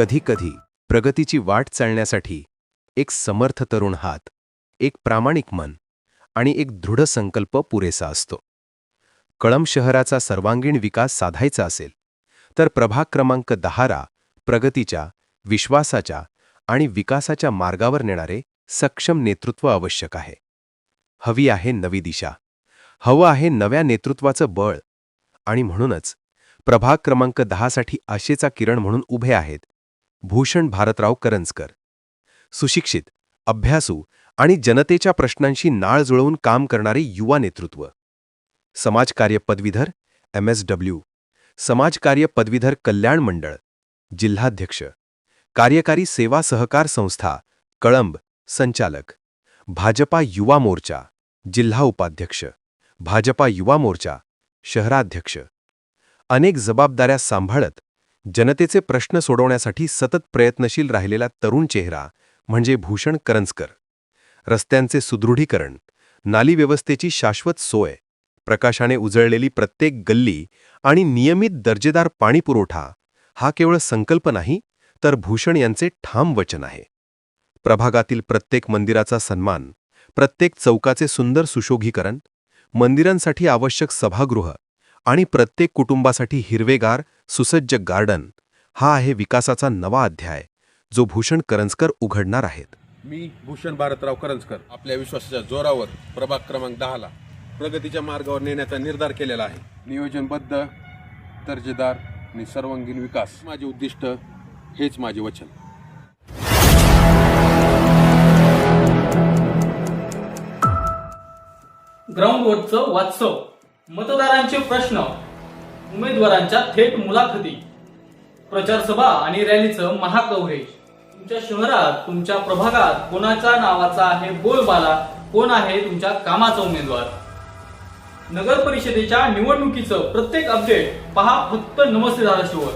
कधीकधी प्रगतीची वाट चालण्यासाठी एक समर्थ तरुण हात एक प्रामाणिक मन आणि एक दृढ संकल्प पुरेसा असतो. कळम शहराचा सर्वांगीण विकास साधायचा असेल तर प्रभाग क्रमांक दहारा प्रगतीच्या विश्वासाच्या आणि विकासाच्या मार्गावर नेणारे सक्षम नेतृत्व आवश्यक आहे. हवी आहे नवी दिशा हवं आहे नव्या नेतृत्वाचं बळ आणि म्हणूनच प्रभाग क्रमांक दहासाठी आशेचा किरण म्हणून उभे आहेत भूषण भारतराव करंजकर. सुशिक्षित अभ्यासू आणि जनतेच्या प्रश्नांशी नाळ जुळवून काम करणारे युवा नेतृत्व. समाजकार्य पदवीधर एम एस डब्ल्यू. समाजकार्य पदवीधर कल्याण मंडळ. जिल्हाध्यक्ष. कार्यकारी सेवा सहकार संस्था कळंब संचालक. भाजपा युवा मोर्चा. जिल्हा उपाध्यक्ष. भाजपा युवा मोर्चा. शहराध्यक्ष. अनेक जबाबदाऱ्या सांभाळत जनतेचे प्रश्न सोडवण्यासाठी सतत प्रयत्नशील राहिलेला तरुण चेहरा म्हणजे भूषण करंजकर. रस्त्यांचे सुदृढीकरण नाली व्यवस्थेची शाश्वत सोय प्रकाशाने उजळलेली प्रत्येक गल्ली आणि नियमित दर्जेदार पाणीपुरवठा हा केवळ संकल्प नाही तर भूषण यांचे ठाम वचन आहे. प्रभागातील प्रत्येक मंदिराचा सन्मान प्रत्येक चौकाचे सुंदर सुशोभीकरण मंदिरांसाठी आवश्यक सभागृह आणि प्रत्येक कुटुंबासाठी हिरवेगार सुसज्ज गार्डन हा आहे विकासाचा नवा अध्याय जो भूषण करंजकर उघडणार आहेत. मी भूषण भारतराव करंजकर आपल्या विश्वासाच्या जोरावर प्रभाग क्रमांक दहाला प्रगतीच्या मार्गावर नेण्याचा निर्धार केलेला आहे. नियोजनबद्ध दर्जेदार आणि सर्वांगीण विकास माझे उद्दिष्ट हेच माझे वचन. ग्राउंडवरचं वात्सव मतदारांचे प्रश्न उमेदवारांच्या थेट मुलाखती प्रचारसभा आणि रॅलीचं महाकव्हरेज तुमच्या शहरात तुमच्या प्रभागात कोणाच्या नावाचा आहे बोलबाला? कोण आहे तुमच्या कामाचा उमेदवार? नगर परिषदेच्या निवडणुकीचं प्रत्येक अपडेट पहा फक्त नमस्ते धाराशिववर